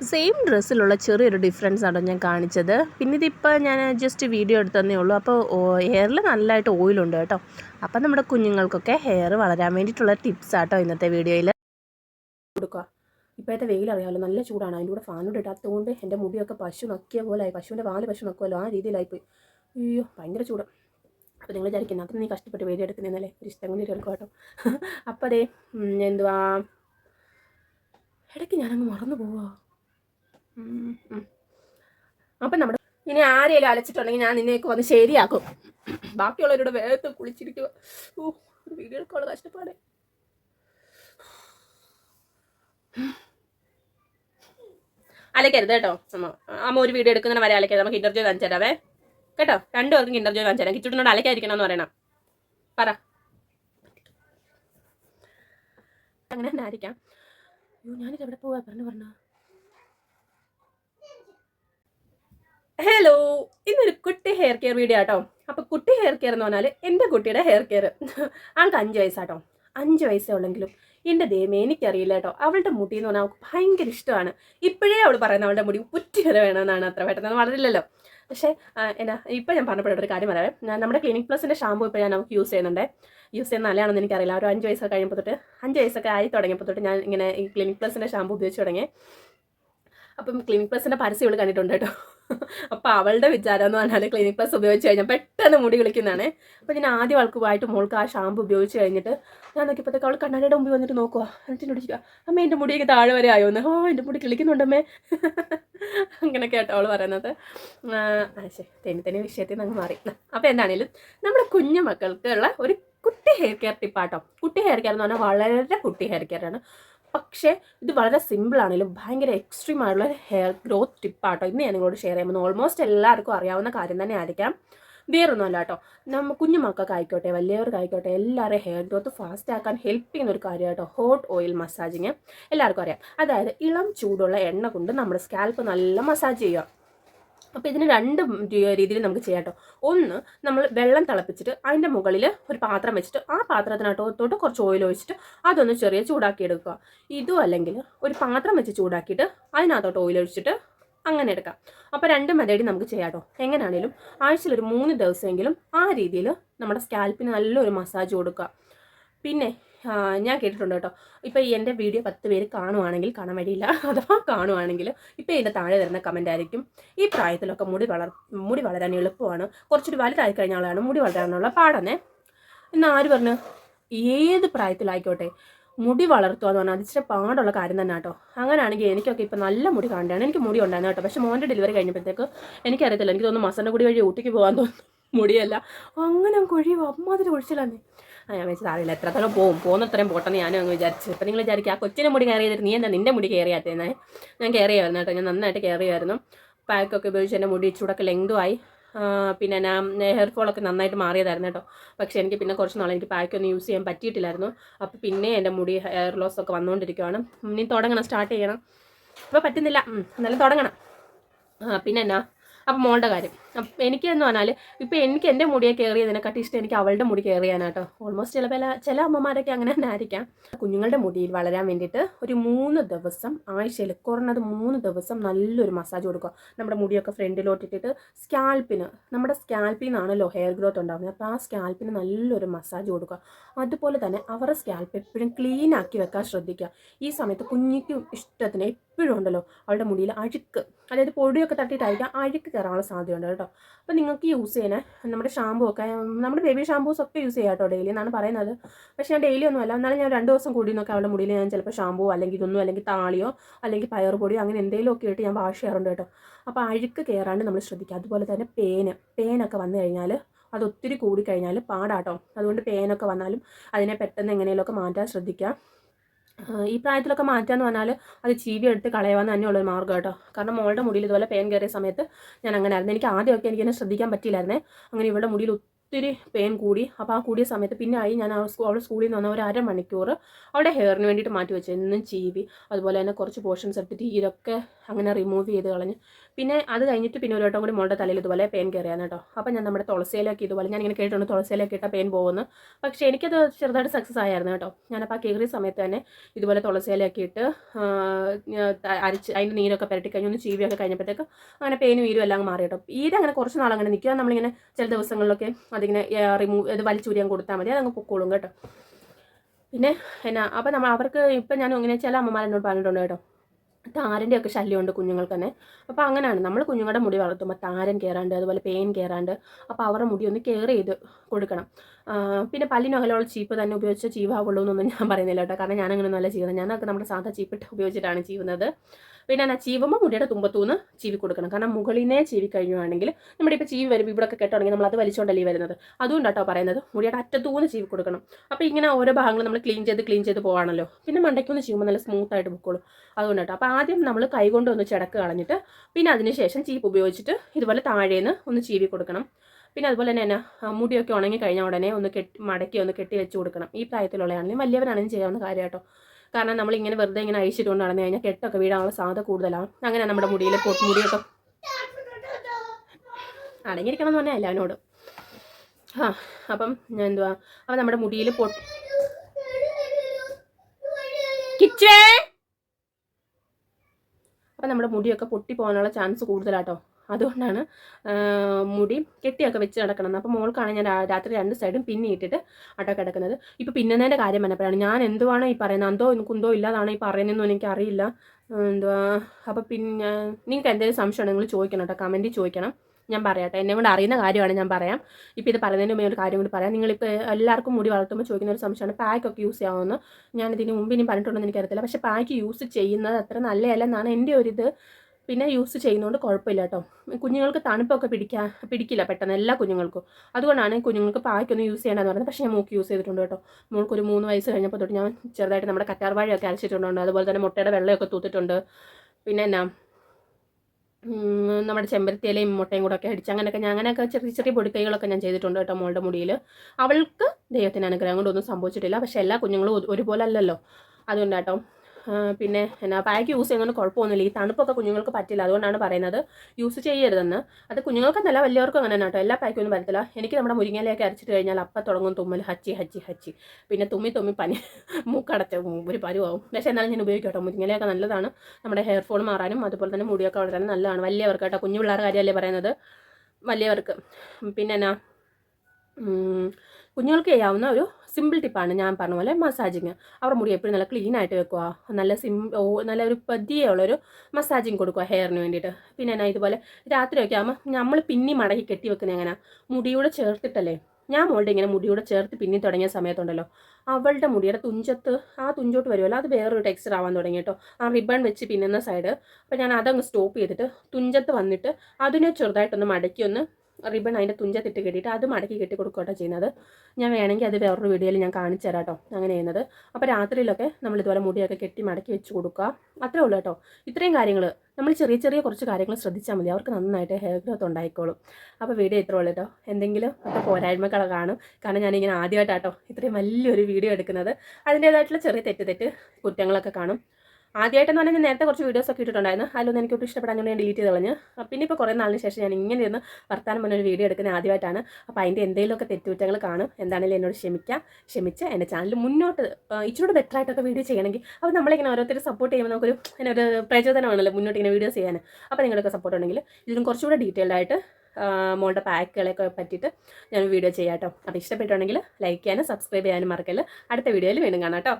Same ഡ്രസ്സിലുള്ള ചെറിയൊരു difference ആണ് ഞാൻ കാണിച്ചത്. പിന്നെ ഇതിപ്പോൾ ഞാൻ ജസ്റ്റ് വീഡിയോ എടുത്തതന്നേ ഉള്ളൂ. അപ്പോൾ ഹെയറിൽ നല്ലതായിട്ട് ഓയിലുണ്ട് കേട്ടോ. അപ്പം നമ്മുടെ കുഞ്ഞുങ്ങൾക്കൊക്കെ ഹെയർ വളരാൻ വേണ്ടിയിട്ടുള്ള ടിപ്സ് ആട്ടോ ഇന്നത്തെ വീഡിയോയിൽ കൊടുക്കുക. ഇപ്പോഴത്തെ വെയിൽ അറിയാമല്ലോ നല്ല ചൂടാണ്. അതിന്റെ കൂടെ ഫാനോട് ഇടാത്തതുകൊണ്ട് എന്റെ മുടിയൊക്കെ പശു നക്കിയ പോലെ ആയി. പശുവിന്റെ വാൽ പശു നക്കുമല്ലോ ആ രീതിയിലായിപ്പോയി അയ്യോ ഭയങ്കര ചൂട്. അപ്പോൾ നിങ്ങൾ വിചാരിക്കുന്നത് അത്ര നീ കഷ്ടപ്പെട്ട് വീഡിയോ എടുക്കുന്നതല്ലേ ഒരു ഇഷ്ടം കൊണ്ട് കേൾക്കും കേട്ടോ അപ്പോൾ അതേ എന്തുവാ? ഇടയ്ക്ക് ഞാനങ്ങ് മറന്നു പോവാ. അപ്പം നമ്മുടെ ഇനി ആരെയും അലച്ചിട്ടുണ്ടെങ്കിൽ ഞാൻ നിന്നെയൊക്കെ വന്ന് ശരിയാക്കും. ബാക്കിയുള്ളവരുടെ വേഗത്ത് കുളിച്ചിരിക്കുക. ഓ ഒരു വീഡിയോ എടുക്കാനുള്ള കഷ്ടപ്പാടേ. അലക്കരുത് കേട്ടോ. അമ്മ അമ്മ ഒരു വീഡിയോ എടുക്കുന്ന വരെ അലക്കരുത്. നമുക്ക് ഇന്റർവ്യൂ കാണിച്ചു തരാവേ. കേട്ടോ? രണ്ടു പേർക്കും ഇന്റർവ്യൂ കാണിച്ചു തരാം. കിച്ചുട്ടിനോട് അലക്കാതിരിക്കണം എന്ന് പറയണം. പറ. അങ്ങനെ തന്നെ ആയിരിക്കാം. ഞാനിത് എവിടെ പോവാ? പറഞ്ഞു പറഞ്ഞ. ഹലോ ഇന്നൊരു കുട്ടി ഹെയർ കെയർ വീഡിയോ ആട്ടോ. അപ്പൊ കുട്ടി ഹെയർ കെയർ എന്ന് പറഞ്ഞാൽ എന്റെ കുട്ടിയുടെ ഹെയർ കെയർ ആൾക്ക് അഞ്ച് വയസ്സാട്ടോ. അഞ്ച് വയസ്സേ ഉള്ളെങ്കിലും എന്റെ ദൈവമേ എനിക്കറിയില്ല കേട്ടോ. അവളുടെ മുടി എന്ന് പറഞ്ഞാൽ അവൾക്ക് ഭയങ്കര ഇഷ്ടമാണ്. ഇപ്പോഴേ അവൾ പറയുന്നത് അവളുടെ മുടി പുറ്റി വരെ വേണമെന്നാണ് അത്ര പെട്ടെന്ന് വളരില്ലല്ലോ പക്ഷേ എന്നാ ഇപ്പം ഞാൻ പറഞ്ഞപ്പോഴൊരു ഒരു കാര്യം പറയാം. നമ്മുടെ ക്ലിനിക് പ്ലസിന്റെ ഷാമ്പു ഇപ്പോൾ ഞാൻ നമുക്ക് യൂസ് ചെയ്യുന്നുണ്ട്. യൂസ് ചെയ്യുന്ന നല്ലതാണെന്ന് എനിക്കറിയില്ല. ഒരു അഞ്ച് വയസ്സൊക്കെ കഴിയുമ്പോൾ തൊട്ട് അഞ്ച് വയസ്സൊക്കെ ആയി തുടങ്ങിയപ്പോൾ തൊട്ട് ഞാൻ ഇങ്ങനെ ഈ ക്ലിനിക് പ്ലസിന്റെ ഷാമ്പു ഉപയോഗിച്ച് തുടങ്ങി. അപ്പം ക്ലിനിക് പ്ലസിന്റെ പരസ്യം ഇവൾ കണ്ടിട്ടുണ്ട് കേട്ടോ. അപ്പോൾ അവളുടെ വിചാരം എന്ന് പറഞ്ഞാൽ ക്ലിനിക് പ്ലസ് ഉപയോഗിച്ച് കഴിഞ്ഞാൽ പെട്ടെന്ന് മുടി കളിക്കുന്നതാണ് അപ്പോൾ ഞാൻ ആദ്യം ആൾക്കുമായിട്ട് മോൾക്ക് ആ ഷാമ്പു ഉപയോഗിച്ച് കഴിഞ്ഞിട്ട് ഞാൻ നോക്കിയപ്പോഴത്തേക്ക് അവൾ കണ്ണാടിയുടെ മുമ്പിൽ വന്നിട്ട് നോക്കുക എന്നിട്ട് എന്നോട് ചോദിക്കുക അമ്മ എന്റെ മുടിയൊക്കെ താഴെ വരെ ആയോ? എന്ന്. ഓ എന്റെ മുടി കിളിക്കുന്നുണ്ടമ്മേ. അങ്ങനെ കേട്ടോ അവൾ പറയുന്നത്. ശരി. തെന്നി തന്നെ വിഷയത്തിൽ നിന്ന് മാറി. അപ്പോൾ എന്താണേലും നമ്മുടെ കുഞ്ഞു മക്കൾക്കുള്ള ഒരു കുട്ടി ഹെയർ കെയർ ടിപ്പാട്ടോ കുട്ടി ഹെയർ കെയർ എന്ന് പറഞ്ഞാൽ വളരെ കുട്ടി ഹെയർ കെയർ ആണ്. പക്ഷേ ഇത് വളരെ സിമ്പിൾ ആണെങ്കിലും ഭയങ്കര എക്സ്ട്രീം ആയിട്ടുള്ള ഹെയർ ഗ്രോത്ത് ടിപ്പാട്ടോ ഇന്ന് ഞാൻ നിങ്ങളോട് ഷെയർ ചെയ്യുമ്പോൾ ഓൾമോസ്റ്റ് എല്ലാവർക്കും അറിയാവുന്ന കാര്യം തന്നെ ആയിരിക്കാം വേറൊന്നുമല്ല കേട്ടോ. നമ്മ കുഞ്ഞു മക്കൾക്ക് ആയിക്കോട്ടെ വലിയവർക്ക് ആയിക്കോട്ടെ എല്ലാവരും ഹെയർ ഗ്രോത്ത് ഫാസ്റ്റ് ആക്കാൻ ഹെൽപ്പ് ചെയ്യുന്ന ഒരു കാര്യം കേട്ടോ ഹോട്ട് ഓയിൽ മസാജിങ് എല്ലാവർക്കും അറിയാം. അതായത് ഇളം ചൂടുള്ള എണ്ണ കൊണ്ട് നമ്മുടെ സ്കാൽപ്പ് നല്ല മസാജ് ചെയ്യുക. അപ്പോൾ ഇതിന് രണ്ട് രീതിയിൽ നമുക്ക് ചെയ്യാം കേട്ടോ. ഒന്ന് നമ്മൾ വെള്ളം തിളപ്പിച്ചിട്ട് അതിന്റെ മുകളിൽ ഒരു പാത്രം വെച്ചിട്ട് ആ പാത്രത്തിനകത്തോട്ട് കുറച്ച് ഓയിൽ ഒഴിച്ചിട്ട് അതൊന്ന് ചെറിയ ചൂടാക്കി എടുക്കുക ഇതും അല്ലെങ്കിൽ ഒരു പാത്രം വെച്ച് ചൂടാക്കിയിട്ട് അതിനകത്തോട്ട് ഓയിൽ ഒഴിച്ചിട്ട് അങ്ങനെ എടുക്കാം. അപ്പോൾ രണ്ട് മെതേഡി നമുക്ക് ചെയ്യാം കേട്ടോ. എങ്ങനെയാണെങ്കിലും ആഴ്ചയിൽ ഒരു മൂന്ന് ദിവസമെങ്കിലും ആ രീതിയിൽ നമ്മുടെ സ്കാൽപ്പിന് നല്ലൊരു മസാജ് കൊടുക്കുക. പിന്നെ ഞാൻ കേട്ടിട്ടുണ്ട് കേട്ടോ. ഇപ്പോൾ ഈ എന്റെ വീഡിയോ പത്ത് പേര് കാണുവാണെങ്കിൽ കാണാൻ വഴിയില്ല. അഥവാ കാണുവാണെങ്കിൽ ഇപ്പോൾ എന്റെ താഴെ വരുന്ന കമന്റ് ആയിരിക്കും. ഈ പ്രായത്തിലൊക്കെ മുടി വളർ മുടി വളരാൻ എളുപ്പമാണ്. കുറച്ചൊരു വലുതായി കഴിഞ്ഞാലാണ് മുടി വളരാനുള്ള പാടന്നെ. എന്നാൽ ആര് പറഞ്ഞു? ഏത് പ്രായത്തിലായിക്കോട്ടെ മുടി വളർത്തുക എന്ന് പറഞ്ഞാൽ അതിച്ചിരി പാടുള്ള കാര്യം തന്നെ കേട്ടോ. അങ്ങനെയാണെങ്കിൽ എനിക്കൊക്കെ ഇപ്പം നല്ല മുടി കാണുകയാണ്. എനിക്ക് മുടി ഉണ്ടായിരുന്നു കേട്ടോ. പക്ഷേ മോന്റെ ഡെലിവറി കഴിഞ്ഞപ്പോഴത്തേക്ക് എനിക്കറിയത്തില്ല. എനിക്ക് തോന്നുന്നു മസന്റെ കൂടി വഴി ഊട്ടിക്ക് പോകാൻ തോന്നുന്നു. മുടിയല്ല. അങ്ങനെ കുഴി അമ്മാതിരി ഒഴിച്ചില്ലാന്നേ ഞാൻ വെച്ചത് അറിയില്ല. എത്രത്തോളം പോകും പോകുന്നത്രയും പോട്ടെന്ന് ഞാനും അങ്ങ് വിചാരിച്ചു. ഇപ്പം നിങ്ങൾ വിചാരിക്കുക ആ കൊച്ചിന്റെ മുടി കയറി ചെയ്തിട്ട് നീ എന്താ നിന്റെ മുടി കയറിയാത്തേന്നെ ഞാൻ കയറി ആയിരുന്നു കേട്ടോ. ഞാൻ നന്നായിട്ട് കയറി ആയിരുന്നു. പാക്കൊക്കെ ഉപയോഗിച്ച് എന്റെ മുടി ചൂടൊക്കെ ലെങ്തുമായി പിന്നെ ഞാൻ ഹെയർ ഫോളൊക്കെ നന്നായിട്ട് മാറിയതായിരുന്നു കേട്ടോ. പക്ഷേ എനിക്ക് പിന്നെ കുറച്ച് നാളെ എനിക്ക് പാക്കൊന്നും യൂസ് ചെയ്യാൻ പറ്റിയിട്ടില്ലായിരുന്നു. അപ്പോൾ പിന്നെ എന്റെ മുടി ഹെയർ ലോസ് ഒക്കെ വന്നുകൊണ്ടിരിക്കുകയാണ് ഇനി തുടങ്ങണം. സ്റ്റാർട്ട് ചെയ്യണം. അപ്പോൾ പറ്റുന്നില്ല. എന്നാലും തുടങ്ങണം. പിന്നെ എന്നാ? അപ്പം മോളുടെ കാര്യം. എനിക്ക് എന്ന് പറഞ്ഞാൽ ഇപ്പം എനിക്ക് എന്റെ മുടിയെ കയറിയതിനെക്കാട്ടി ഇഷ്ടം എനിക്ക് അവളുടെ മുടി കയറിയാനാട്ടോ ഓൾമോസ്റ്റ് ചില പല ചില അമ്മമാരൊക്കെ അങ്ങനെ തന്നെ ആയിരിക്കാം. കുഞ്ഞുങ്ങളുടെ മുടിയിൽ വളരാൻ വേണ്ടിയിട്ട് ഒരു മൂന്ന് ദിവസം ആഴ്ചയിൽ കുറഞ്ഞത് മൂന്ന് ദിവസം നല്ലൊരു മസാജ് കൊടുക്കുക. നമ്മുടെ മുടിയൊക്കെ ഫ്രണ്ടിലോട്ടിട്ടിട്ട് സ്കാൽപ്പിന് നമ്മുടെ സ്കാൽപ്പിൽ നിന്നാണല്ലോ ഹെയർ ഗ്രോത്ത് ഉണ്ടാകുന്നത് അപ്പോൾ ആ സ്കാൽപ്പിന് നല്ലൊരു മസാജ് കൊടുക്കുക. അതുപോലെ തന്നെ അവരുടെ സ്കാൽപ്പ് എപ്പോഴും ക്ലീൻ ആക്കി വെക്കാൻ ശ്രദ്ധിക്കുക. ഈ സമയത്ത് കുഞ്ഞിക്ക് ഇഷ്ടത്തിന് എപ്പോഴും ഉണ്ടല്ലോ അവളുടെ മുടിയിൽ അഴുക്ക് അതായത് പൊടിയൊക്കെ തട്ടിയിട്ടായിരിക്കാം അഴുക്ക് കയറാനുള്ള സാധ്യതയുണ്ട് കേട്ടോ. അപ്പോൾ നിങ്ങൾക്ക് യൂസ് ചെയ്യണേ. നമ്മുടെ ഷാമ്പൂ ഒക്കെ നമ്മുടെ ബേബി ഷാമ്പൂസ് ഒക്കെ യൂസ് ചെയ്യാം കേട്ടോ ഡെയിലി എന്നാണ് പറയുന്നത്. പക്ഷേ ഞാൻ ഡെയിലി ഒന്നും അല്ല. എന്നാലും ഞാൻ രണ്ട് ദിവസം കൂടി നോക്കി അവളുടെ മുടിയിൽ ഞാൻ ചിലപ്പോൾ ഷാമ്പൂ അല്ലെങ്കിൽ ഇതൊന്നും അല്ലെങ്കിൽ താളിയോ അല്ലെങ്കിൽ പയർ പൊടിയോ അങ്ങനെ എന്തെങ്കിലും ഒക്കെ ഇട്ട് ഞാൻ വാഷ് ചെയ്യാറുണ്ട് കേട്ടോ. അപ്പോൾ അഴുക്ക് കയറാണ്ട് നമ്മൾ ശ്രദ്ധിക്കുക. അതുപോലെ തന്നെ പേന് പേനൊക്കെ വന്നു കഴിഞ്ഞാൽ അത് ഒത്തിരി കൂടിക്കഴിഞ്ഞാൽ പാടാട്ടോ. അതുകൊണ്ട് പേനൊക്കെ വന്നാലും അതിനെ പെട്ടെന്ന് എങ്ങനെയെങ്കിലുമൊക്കെ മാറ്റാൻ ശ്രദ്ധിക്കുക. ഈ പ്രായത്തിലൊക്കെ മാറ്റാന്ന് പറഞ്ഞാൽ അത് ചീവി എടുത്ത് കളയാൻ തന്നെയുള്ളൊരു മാർഗം കേട്ടോ. കാരണം മോളുടെ മുടിയിൽ ഇതുപോലെ പെയിൻ കയറിയ സമയത്ത് ഞാൻ അങ്ങനെ ആയിരുന്നു എനിക്ക് ആദ്യമൊക്കെ എനിക്കെന്നെ ശ്രദ്ധിക്കാൻ പറ്റിയില്ലായിരുന്നേ. അങ്ങനെ ഇവിടെ മുടിയിൽ ഒത്തിരി പെയിൻ കൂടി. അപ്പോൾ ആ കൂടിയ സമയത്ത് പിന്നെ ആയി ഞാൻ അവളുടെ സ്കൂളിൽ നിന്ന് വന്ന ഒരു അരമണിക്കൂർ അവിടെ ഹെയറിന് വേണ്ടിയിട്ട് മാറ്റി വെച്ചു. എന്നും ചീവി അതുപോലെ തന്നെ കുറച്ച് പോർഷൻസ് എടുത്തിട്ട് ഇതൊക്കെ അങ്ങനെ റിമൂവ് ചെയ്ത് കളഞ്ഞു പിന്നെ അത് കഴിഞ്ഞിട്ട് പിന്നെ ഒരു വട്ടം കൂടി മോളുടെ തലയിൽ ഇതുപോലെ പെയിൻ കയറിയാണ് കേട്ടോ. അപ്പോൾ ഞാൻ നമ്മുടെ തുളസിയിലൊക്കെ ഇതുപോലെ ഞാൻ ഇങ്ങനെ കേട്ടിട്ടുണ്ട് തുളസിയിലൊക്കെ ഇട്ട പെയിൻ പോകുന്നു. പക്ഷേ എനിക്കത് ചെറുതായിട്ട് സക്സസ് ആയിരുന്നു കേട്ടോ. ഞാനപ്പോൾ ആ കയറിയ സമയത്ത് തന്നെ ഇതുപോലെ തുളസിയിലൊക്കെ ഇട്ട് അരച്ച് അതിന്റെ നീരൊക്കെ പുരട്ടി കഴിഞ്ഞ് ഒന്ന് ചീവിയൊക്കെ കഴിഞ്ഞപ്പോഴത്തേക്ക് അങ്ങനെ പെയിനും ഈരും എല്ലാം മാറി കേട്ടോ. ഈര് അങ്ങനെ കുറച്ച് നാൾ അങ്ങനെ നിൽക്കുക നമ്മളിങ്ങനെ ചില ദിവസങ്ങളിലൊക്കെ അതിങ്ങനെ റിമൂവ് ഇത് വലിച്ചൂരിയാൻ കൊടുത്താൽ മതി. അതങ്ങ് പൊക്കോളും കേട്ടോ. പിന്നെ എന്നാ അപ്പം നമ്മൾ അവർക്ക് ഇപ്പം ഞാൻ ഇങ്ങനെ ചില അമ്മമാരെന്നോട് പറഞ്ഞിട്ടുണ്ട് കേട്ടോ. താരന്റെ ഒക്കെ ശല്യമുണ്ട് കുഞ്ഞുങ്ങൾക്ക് തന്നെ അപ്പോൾ അങ്ങനെയാണ് നമ്മൾ കുഞ്ഞുങ്ങളുടെ മുടി വളർത്തുമ്പോൾ താരൻ കയറാണ്ട് അതുപോലെ പെയിൻ കയറാണ്ട് അപ്പോൾ അവരുടെ മുടി ഒന്ന് കെയർ ചെയ്ത് കൊടുക്കണം. പിന്നെ പല്ലിനകലുള്ള ചീപ്പ് തന്നെ ഉപയോഗിച്ച് ചീവാവുള്ളൂ എന്നൊന്നും ഞാൻ പറയുന്നില്ല കേട്ടോ. കാരണം ഞാനങ്ങനെ നല്ല ചെയ്യുന്നത്. ഞാനൊക്കെ നമ്മുടെ സാധാ ചീപ്പിട്ട് ഉപയോഗിച്ചിട്ടാണ് ചെയ്യുന്നത്. പിന്നെ എന്നാൽ ചീവുമ്പോൾ മുടിയുടെ തുമ്പത്തൂന്ന് ചീവി കൊടുക്കണം. കാരണം മുകളിനെ ചീവി കഴിഞ്ഞുവാണെങ്കിൽ നമ്മുടെ ഇപ്പോൾ ചീവി വരുമ്പോൾ ഇവിടെ ഒക്കെ കെട്ടുവാണെങ്കിൽ നമ്മൾ അത് വലിച്ചുകൊണ്ടല്ലേ വരുന്നത്? വരുന്നത് അതുകൊണ്ടാട്ടോ പറയുന്നത്. മുടിയുടെ അറ്റത്തൂന്ന് ചീവി കൊടുക്കണം. അപ്പോൾ ഇങ്ങനെ ഓരോ ഭാഗങ്ങൾ നമ്മൾ ക്ലീൻ ചെയ്ത് ക്ലീൻ ചെയ്ത് പോകാണല്ലോ പിന്നെ മണ്ടയ്ക്കൊന്ന് ചീവുമ്പോൾ നല്ല സ്മൂത്ത് ആയിട്ട് പൊക്കോളും. അതുകൊണ്ടാട്ടോ അപ്പോൾ ആദ്യം നമ്മൾ കൈകൊണ്ട് ഒന്ന് ചിടക്ക് കളഞ്ഞിട്ട് പിന്നെ അതിനുശേഷം ചീപ്പ് ഉപയോഗിച്ചിട്ട് ഇതുപോലെ താഴേന്ന് ഒന്ന് ചീവി കൊടുക്കണം. പിന്നെ അതുപോലെ തന്നെ എന്നാ മുടിയൊക്കെ ഉണങ്ങി കഴിഞ്ഞാൽ ഉടനെ ഒന്ന് കെട്ടി മടക്കി ഒന്ന് കെട്ടി വെച്ച് കൊടുക്കണം. ഈ പ്രായത്തിലുള്ളതാണെങ്കിലും വലിയവരാണെങ്കിലും ചെയ്യാവുന്ന കാര്യം കേട്ടോ കാരണം നമ്മൾ ഇങ്ങനെ വെറുതെ ഇങ്ങനെ അഴിച്ചിട്ടുകൊണ്ട് നടന്നു കഴിഞ്ഞാൽ കെട്ടൊക്കെ വീഴാനുള്ള സാധ്യത കൂടുതലാണ്. അങ്ങനെ നമ്മുടെ മുടിയിൽ മുടിയൊക്കെ. അടങ്ങിയിരിക്കണം എന്ന് പറഞ്ഞാൽ എല്ലാവരോടും. ആ അപ്പം ഞാൻ എന്തുവാ? അപ്പം നമ്മുടെ മുടിയിൽ പൊട്ട് കിച്ചേ അപ്പം നമ്മുടെ മുടിയൊക്കെ പൊട്ടി പോകാനുള്ള ചാൻസ് കൂടുതലാട്ടോ. അതുകൊണ്ടാണ് മുടി കെട്ടിയൊക്കെ വെച്ച് നടക്കണം അപ്പം മോൾക്കാണ് ഞാൻ രാത്രി രണ്ട് സൈഡും പിന്നിയിട്ടിട്ട് ഇട്ടിട്ട് കിടക്കുന്നത് ഇപ്പോൾ പിന്നുന്നതിന്റെ കാര്യം പറഞ്ഞപ്പോഴാണ്. ഞാൻ എന്തുവാണ് ഈ പറയുന്നത്? എന്തോ കുന്തോ ഇല്ലാതാണ് ഈ പറയുന്നതെന്നും എനിക്കറിയില്ല. എന്തുവാ? അപ്പോൾ പിന്നെ നിങ്ങൾക്ക് എന്തെങ്കിലും സംശയം നിങ്ങൾ ചോദിക്കണം കേട്ടോ. കമന്റിൽ ചോദിക്കണം. ഞാൻ പറയാട്ടെ. എന്നെ കൊണ്ട് അറിയുന്ന കാര്യമാണ് ഞാൻ പറയാം. ഇപ്പോൾ ഇത് പറയുന്നതിന് മുമ്പേ ഒരു കാര്യം കൂടി പറയാം. നിങ്ങളിപ്പോൾ എല്ലാവർക്കും മുടി വളർത്തുമ്പോൾ ചോദിക്കുന്ന ഒരു സംശയമാണ്. പാക്കൊക്കെ യൂസ് ചെയ്യാവുന്ന? ഞാൻ ഇതിന് മുമ്പ് ഇനി പറഞ്ഞിട്ടുണ്ടെന്ന് എനിക്കറിയത്തില്ല. പക്ഷേ പാക്ക് യൂസ് ചെയ്യുന്നത് അത്ര നല്ലതല്ല എന്നാണ് എന്റെ ഒരു ഇത് പിന്നെ യൂസ് ചെയ്യുന്നതുകൊണ്ട് കുഴപ്പമില്ല കേട്ടോ കുഞ്ഞുങ്ങൾക്ക് തണുപ്പൊക്കെ പിടിക്കാൻ പിടിക്കില്ല പെട്ടെന്ന് എല്ലാ കുഞ്ഞുങ്ങൾക്കും. അതുകൊണ്ടാണ് കുഞ്ഞുങ്ങൾക്ക് പായ്ക്കൊന്നും യൂസ് ചെയ്യേണ്ടതെന്ന് പറയുന്നത് പക്ഷേ ഞാൻ മൂക്ക് യൂസ് ചെയ്തിട്ടുണ്ട് കേട്ടോ. മോൾക്കൊരു മൂന്ന് വയസ്സ് കഴിഞ്ഞപ്പോൾ തൊട്ട് ഞാൻ ചെറുതായിട്ട് നമ്മുടെ കറ്റാർവാഴയൊക്കെ അരച്ചിട്ടുണ്ട് അതുപോലെ തന്നെ മുട്ടയുടെ വെള്ളമൊക്കെ തൂത്തിട്ടുണ്ട്. പിന്നെ എന്നാ നമ്മുടെ ചെമ്പരത്തിയിലയും മുട്ടയും കൂടെ ഒക്കെ അടിച്ച് അങ്ങനെയൊക്കെ ഞാൻ അങ്ങനെയൊക്കെ ചെറിയ ചെറിയ പൊടിക്കൈകളൊക്കെ ഞാൻ ചെയ്തിട്ടുണ്ട് കേട്ടോ മോളുടെ മുടിയിൽ. അവൾക്ക് ദൈവത്തിന് അനുഗ്രഹം കൊണ്ടൊന്നും സംഭവിച്ചിട്ടില്ല. പക്ഷേ എല്ലാ കുഞ്ഞുങ്ങളും ഒരുപോലെ അല്ലല്ലോ. അതുകൊണ്ടാട്ടോ ആ, പിന്നെ എന്നാ പാക്ക് യൂസ് ചെയ്യുന്നതുകൊണ്ട് കുഴപ്പമൊന്നുമില്ല. ഈ തണുപ്പൊക്കെ കുഞ്ഞുങ്ങൾക്ക് പറ്റില്ല. അതുകൊണ്ടാണ് പറയുന്നത്. യൂസ് ചെയ്യരുതെന്ന്. അത് കുഞ്ഞുങ്ങൾക്കെന്നല്ല വലിയവർക്കും അങ്ങനെ കേട്ടോ. എല്ലാ പാക്കും ഒന്നും പറ്റത്തില്ല. എനിക്ക് നമ്മുടെ മുരിങ്ങയിലേക്ക് അരച്ചിട്ട് കഴിഞ്ഞാൽ അപ്പം തുടങ്ങും തുമ്മൽ. ഹച്ചി ഹച്ചി ഹച്ചി. പിന്നെ തുമ്മി തുമ്മി പനി മൂക്കടച്ച ഒരു പരുവാകും പക്ഷേ എന്നാലും ഞാൻ ഉപയോഗിക്കും കേട്ടോ. മുരിങ്ങയിലൊക്കെ നല്ലതാണ്. നമ്മുടെ ഹെയർ ഫോൾ മാറാനും അതുപോലെ തന്നെ മുടിയൊക്കെ വളരാനും നല്ലതാണ്. വലിയവർക്ക് കേട്ടോ കുഞ്ഞു പിള്ളേരുടെ കാര്യമല്ലേ പറയുന്നത്. വലിയവർക്ക്. പിന്നെ എന്നാ കുഞ്ഞുങ്ങൾക്ക് ചെയ്യാവുന്ന ഒരു സിമ്പിൾ ടിപ്പാണ് ഞാൻ പറഞ്ഞ പോലെ മസാജിങ് അവരുടെ മുടി എപ്പോഴും നല്ല ക്ലീൻ ആയിട്ട് വെക്കുക. നല്ല സിം നല്ല ഒരു പതിയുള്ളൊരു മസാജിങ് കൊടുക്കുക ഹെയറിന് വേണ്ടിയിട്ട്. പിന്നെ എന്നാ ഇതുപോലെ രാത്രിയൊക്കെ ആകുമ്പോൾ നമ്മൾ പിന്നി മടക്കി കെട്ടി വെക്കുന്നത് എങ്ങനെ? മുടിയൂടെ ചേർത്തിട്ടല്ലേ? ഞാൻ മോളുടെ ഇങ്ങനെ മുടിയൂടെ ചേർത്ത് പിന്നി തുടങ്ങിയ സമയത്തുണ്ടല്ലോ. അവളുടെ മുടിയുടെ തുഞ്ചത്ത് ആ തുഞ്ചോട്ട് വരുമല്ലോ അത് വേറൊരു ടെക്സ്ചർ ആവാൻ തുടങ്ങി കേട്ടോ. ആ റിബൺ വെച്ച് പിന്നുന്ന സൈഡ് അപ്പോൾ ഞാൻ അതങ്ങ് സ്റ്റോപ്പ് ചെയ്തിട്ട് തുഞ്ചത്ത് വന്നിട്ട് അതിനെ ചെറുതായിട്ടൊന്ന് മടക്കി ഒന്ന് റിബൺ അതിന്റെ തുഞ്ചത്തിട്ട് കെട്ടിയിട്ട് അത് മടക്കി കെട്ടി കൊടുക്കട്ടോ ചെയ്യുന്നത്. ഞാൻ വേണമെങ്കിൽ അത് വേറൊരു വീഡിയോയിൽ ഞാൻ കാണിച്ചു തരാം കേട്ടോ. അങ്ങനെ ചെയ്യുന്നത്. അപ്പോൾ രാത്രിയിലൊക്കെ നമ്മൾ ഇതുപോലെ മുടിയൊക്കെ കെട്ടി മടക്കി വെച്ച് കൊടുക്കുക. അത്രേ ഉള്ളൂ കേട്ടോ. ഇത്രയും കാര്യങ്ങൾ നമ്മൾ ചെറിയ ചെറിയ കുറച്ച് കാര്യങ്ങൾ ശ്രദ്ധിച്ചാൽ മതി. അവർക്ക് നന്നായിട്ട് ഹെയർ ഗ്രോത്ത് ഉണ്ടായിക്കോളും. അപ്പോൾ വീഡിയോ ഇത്രേ ഉള്ളൂ കേട്ടോ. എന്തെങ്കിലും ഒക്കെ പോരായ്മകളെ കാണും. കാരണം ഞാനിങ്ങനെ ആദ്യമായിട്ടാട്ടോ ഇത്രയും വലിയൊരു വീഡിയോ എടുക്കുന്നത്. അതിന്റേതായിട്ടുള്ള ചെറിയ തെറ്റ് തെറ്റ് കുറ്റങ്ങളൊക്കെ കാണും. ആദ്യമായിട്ടെന്ന് പറഞ്ഞാൽ ഞാൻ നേരത്തെ കുറച്ച് വീഡിയോസ് ഒക്കെ ഇട്ടിട്ടുണ്ടായിരുന്നു. അതിലൊന്നും എനിക്ക് ഒട്ടും ഇഷ്ടപ്പെടാൻ ഞാൻ ഡിലീറ്റ് ചെയ്ത് കളഞ്ഞു. പിന്നെ ഇപ്പോൾ കുറേ നാളിന് ശേഷം ഞാൻ ഇങ്ങനെ ഇരുന്ന് വർത്താനം പറഞ്ഞ ഒരു വീഡിയോ എടുക്കുന്ന ആദ്യമായിട്ടാണ്. അപ്പോൾ അതിന്റെ എന്തെങ്കിലുമൊക്കെ തെറ്റുകുറ്റങ്ങൾ കാണും. എന്താണെങ്കിലും എന്നോട് ക്ഷമിക്കാം. ക്ഷമിച്ച് എന്റെ ചാനൽ മുന്നോട്ട് ഇച്ചിരൂടെ ഇച്ചിരി ബെറ്റർ ആയിട്ടൊക്കെ വീഡിയോ ചെയ്യണമെങ്കിൽ അപ്പോൾ നമ്മളിങ്ങനെ ഓരോരുത്തർ സപ്പോർട്ട് ചെയ്യുമ്പോൾ നമുക്കൊരു ഇങ്ങനെ ഒരു പ്രചോദനമാണല്ലോ മുന്നോട്ട് ഇങ്ങനെ വീഡിയോസ് ചെയ്യാൻ. അപ്പോൾ നിങ്ങളൊക്കെ സപ്പോർട്ട് ഉണ്ടെങ്കിൽ ഇതിലും കുറച്ചുകൂടെ ഡീറ്റെയിൽഡ് ആയിട്ട് മോളുടെ പാക്കുകളെയൊക്കെ പറ്റിയിട്ട് ഞാൻ വീഡിയോ ചെയ്യാം കേട്ടോ. അപ്പോൾ ഇഷ്ടപ്പെട്ടുണ്ടെങ്കിൽ ലൈക്ക് ചെയ്യാനും സബ്സ്ക്രൈബ് ചെയ്യാനും മറക്കല്ല അടുത്ത വീഡിയോയിൽ വീണ്ടും കാണാം കേട്ടോ.